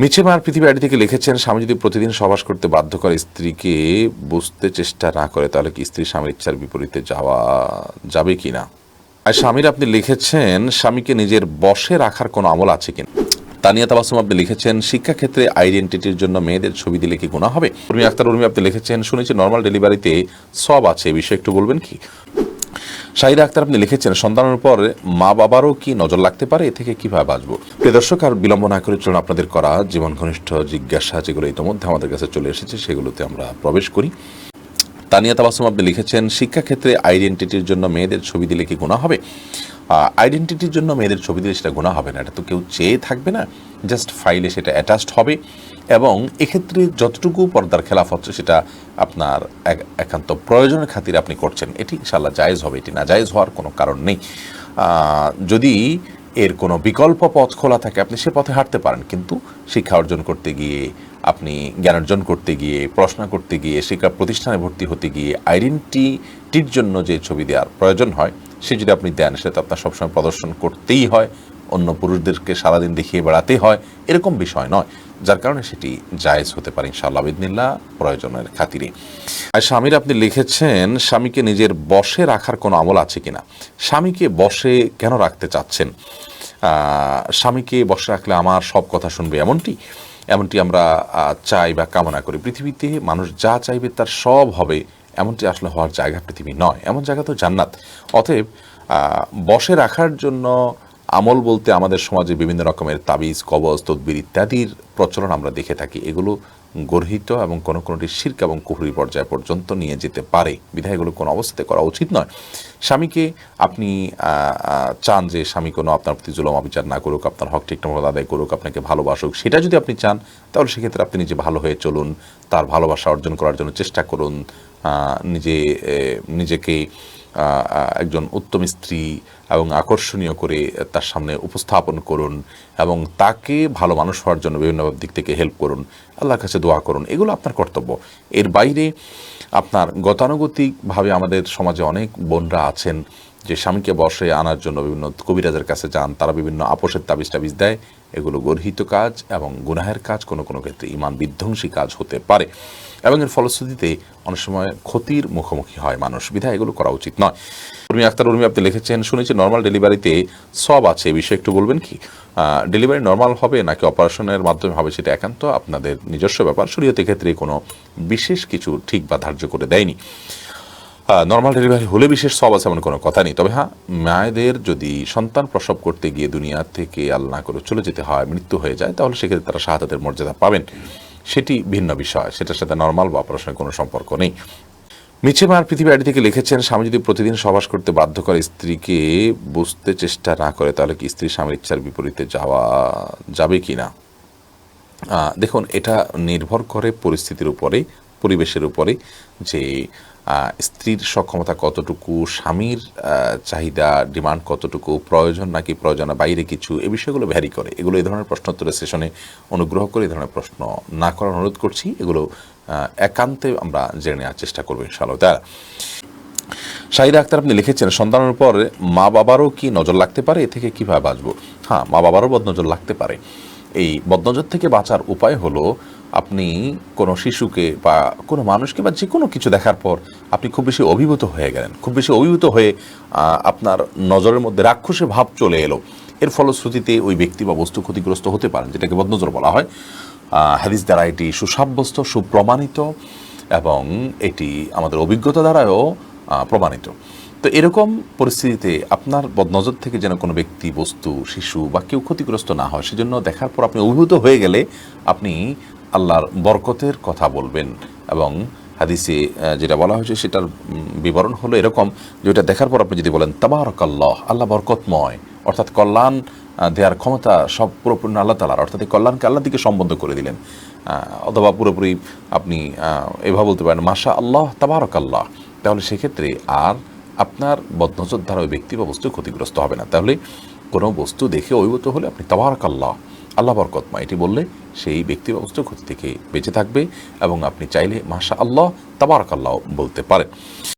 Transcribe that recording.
মিছে মার পৃথিবী আইডি থেকে লিখেছেন, স্বামী যদি প্রতিদিন সবাস করতে বাধ্য করে, স্ত্রীকে বুঝতে চেষ্টা না করে, তাহলে কি স্ত্রী স্বামীর ইচ্ছার বিপরীতে যাওয়া যাবে কি না? আর স্বামীর আপনি লিখেছেন, স্বামীকে নিজের বশে রাখার কোনো আমল আছে কিনা তানিয়া তাবাসুম আপনি লিখেছেন, শিক্ষাক্ষেত্রে আইডেন্টিটির জন্য মেয়েদের ছবি দিলে কি গুণা হবে? উর্মি আক্তার উর্মি আপনি লিখেছেন, শুনেছি নর্মাল ডেলিভারিতে সব আছে এই বিষয়ে একটু বলবেন কি? শাহিদা আক্তার আপনি লিখেছেন সন্তানের পর মা বাবারও কি নজর লাগতে পারে? এ থেকে কীভাবে বাঁচব? প্রিয় দর্শক, আর বিলম্ব না করে চলুন আপনাদের করা জীবন ঘনিষ্ঠ জিজ্ঞাসা যেগুলো ইতিমধ্যে আমাদের কাছে চলে এসেছে, সেগুলোতে আমরা প্রবেশ করি। তানিয়া তাবাসুম আপনি লিখেছেন, শিক্ষাক্ষেত্রে আইডেন্টিটির জন্য মেয়েদের ছবি দিলে কি গুণা হবে? আইডেন্টিটির জন্য মেয়েদের ছবি দিলে সেটা গুণা হবে না, এটা তো কেউ চেয়ে থাকবে না জাস্ট ফাইলে সেটা অ্যাটাচড হবে। এবং এক্ষেত্রে যতটুকু পর্দার খেলাফ হচ্ছে সেটা আপনার এক- একান্ত প্রয়োজনের খাতিরে আপনি করছেন। এটি ইনশাল্লাহ জায়েজ হবে, এটি না জায়েজ হওয়ার কোনো কারণ নেই। যদি এর কোনো বিকল্প পথ খোলা থাকে, আপনি সে পথে হাঁটতে পারেন, কিন্তু শিক্ষা অর্জন করতে গিয়ে, আপনি জ্ঞান অর্জন করতে গিয়ে, পড়াশোনা করতে গিয়ে, শিক্ষা প্রতিষ্ঠানে ভর্তি হতে গিয়ে আইডেন্টিটির জন্য যে ছবি দেওয়ার প্রয়োজন হয়, সে যদি আপনি দেন, সেটা তো আপনার সবসময় প্রদর্শন করতেই হয়। অন্য পুরুষদেরকে সারাদিন দেখিয়ে বেড়াতে হয়, এরকম বিষয় নয়। যার কারণে সেটি জায়েজ হতে পারে ইনশাআল্লাহ বিদিনিল্লাহ প্রয়োজনের খাতিরে। আর স্বামীর আপনি লিখেছেন, স্বামীকে নিজের বশে রাখার কোনো আমল আছে কিনা? স্বামীকে বশে কেন রাখতে চাচ্ছেন? স্বামীকে বসে রাখলে আমার সব কথা শুনবে এমনটি? এমনটি আমরা চাই বা কামনা করি। পৃথিবীতে মানুষ যা চাইবে তার সব হবে, এমনটি আসলে হওয়ার জায়গা পৃথিবী নয়। এমন জায়গা তো জান্নাত। অতএব বসে রাখার জন্য আমল বলতে আমাদের সমাজে বিভিন্ন রকমের তাবিজ, কবজ, তদবির ইত্যাদির প্রচলন আমরা দেখে থাকি। এগুলো গর্হিত এবং কোনো কোনোটি শির্ক এবং কুহুরি পর্যায় পর্যন্ত নিয়ে যেতে পারে। বিধায় এগুলো কোনো অবস্থাতে করা উচিত নয়। স্বামীকে আপনি চান যে স্বামী কোনো আপনার প্রতি জুলম, অবিচার না করুক, আপনার হক ঠিকঠাক আদায় করুক, আপনাকে ভালোবাসুক, সেটা যদি আপনি চান, তাহলে সেক্ষেত্রে আপনি নিজে ভালো হয়ে চলুন, তার ভালোবাসা অর্জন করার জন্য চেষ্টা করুন নিজে নিজেকে একজন উত্তম স্ত্রী এবং আকর্ষণীয় করে তার সামনে উপস্থাপন করুন এবং তাকে ভালো মানুষ হওয়ার জন্য বিভিন্ন দিক থেকে হেল্প করুন। আল্লাহর কাছে দোয়া করুন। এগুলো আপনার কর্তব্য। এর বাইরে আপনার গতানুগতিকভাবে আমাদের সমাজে অনেক বোনরা আছেন। যে স্বামীকে বসে আনার জন্য বিভিন্ন কবিরাজের কাছে যান, তারা বিভিন্ন আপোষের তাবিজ টাবিজ দেয়। এগুলো গর্হিত কাজ এবং গুনাহের কাজ কোনো কোনো ক্ষেত্রে ইমান বিধ্বংসী কাজ হতে পারে এবং এর ফলশ্রুতিতে অনেক সময় ক্ষতির মুখোমুখি হয় মানুষ। বিধায় এগুলো করা উচিত নয়। উর্মি আক্তার উর্মি আপনি লিখেছেন, শুনেছি নর্মাল ডেলিভারিতে সব আছে এই বিষয়ে একটু বলবেন কি? ডেলিভারি নর্মাল হবে নাকি অপারেশনের মাধ্যমে হবে সেটা একান্ত আপনাদের নিজস্ব ব্যাপার। শরীয়তের ক্ষেত্রে কোনো বিশেষ কিছু ঠিক বা ধার্য করে দেয়নি। নর্মাল ডেলিভারি হলে বিশেষ সব আছে এমন কোনো কথা নেই। তবে হ্যাঁ মায়েদের যদি সন্তান প্রসব করতে গিয়ে দুনিয়া থেকে আল্লাহ করে চলে যেতে হয়, মৃত্যু হয়ে যায়, তাহলে সেক্ষেত্রে তারা শাহাদাতের মর্যাদা পাবেন। সেটি ভিন্ন বিষয়, সেটার সাথে নর্মাল বা অপারেশনের কোনো সম্পর্ক নেই। মিছে মার পৃথিবী আইডি থেকে লিখেছেন, স্বামী যদি প্রতিদিন সবাস করতে বাধ্য করে স্ত্রীকে বুঝতে চেষ্টা না করে, তাহলে কি স্ত্রী স্বামীর ইচ্ছার বিপরীতে যাওয়া যাবে কি না দেখুন, এটা নির্ভর করে পরিস্থিতির উপরে পরিবেশের উপরে যে স্ত্রীর সক্ষমতা কতটুকু, স্বামীর চাহিদা, ডিমান্ড কতটুকু, প্রয়োজন নাকি প্রয়োজনের বাইরে কিছু এই বিষয়গুলো ভ্যারি করে। এগুলো এই ধরনের প্রশ্নোত্তরের সেশনে অনুগ্রহ করে এই ধরনের প্রশ্ন না করার অনুরোধ করছি। এগুলো একান্তে আমরা জেনে নেওয়ার চেষ্টা করব ইনশাআল্লাহ। তারা শাহিদা আক্তার আপনি লিখেছেন, সন্তানের উপর মা বাবারও কি নজর লাগতে পারে? এ থেকে কীভাবে বাঁচবো? হ্যাঁ মা বাবারও বদনজর লাগতে পারে। এই বদনজর থেকে বাঁচার উপায় হলো আপনি কোনো শিশুকে বা কোনো মানুষকে বা যে কোনো কিছু দেখার পর আপনি খুব বেশি অভিভূত হয়ে গেলেন। খুব বেশি অভিভূত হয়ে আপনার নজরের মধ্যে রাক্ষসে ভাব চলে এলো। এর ফলশ্রুতিতে ওই ব্যক্তি বা বস্তু ক্ষতিগ্রস্ত হতে পারেন, যেটাকে বদনজর বলা হয়। হাদিস দ্বারা এটি সুসাব্যস্ত, সুপ্রমাণিত এবং এটি আমাদের অভিজ্ঞতা দ্বারাও প্রমাণিত। তো এরকম পরিস্থিতিতে আপনার বদনজর থেকে যেন কোনো ব্যক্তি, বস্তু, শিশু বা কেউ ক্ষতিগ্রস্ত না হয়, সেজন্য দেখার পর আপনি অভিভূত হয়ে গেলে আপনি আল্লাহর বরকতের কথা বলবেন এবং হাদিসে যেটা বলা হয়েছে সেটার বিবরণ হলো এরকম যে ওটা দেখার পর আপনি যদি বলেন তাবারক আল্লাহ আল্লাহ বরকতময়। অর্থাৎ কল্যাণ দেওয়ার ক্ষমতা সব পুরোপূর্ণ আল্লাহ তালার অর্থাৎ এই কল্যাণকে আল্লাহ দিকে সম্বন্ধ করে দিলেন। অথবা পুরোপুরি আপনি এভাবে বলতে পারেন মাশা আল্লাহ তাবারক আল্লাহ তাহলে সেক্ষেত্রে আর আপনার বদনজর দ্বারা ওই ব্যক্তি বা বস্তু ক্ষতিগ্রস্ত হবে না। তাহলে কোনো বস্তু দেখে অভিভূত হলে আপনি তাবারক আল্লাহ আল্লাহ বরকতমা এটি বললে সেই ব্যক্তি বা ক্ষতি থেকে বেঁচে থাকবে এবং আপনি চাইলে মাশা আল্লাহ তাবারক আল্লাহ বলতে পারেন।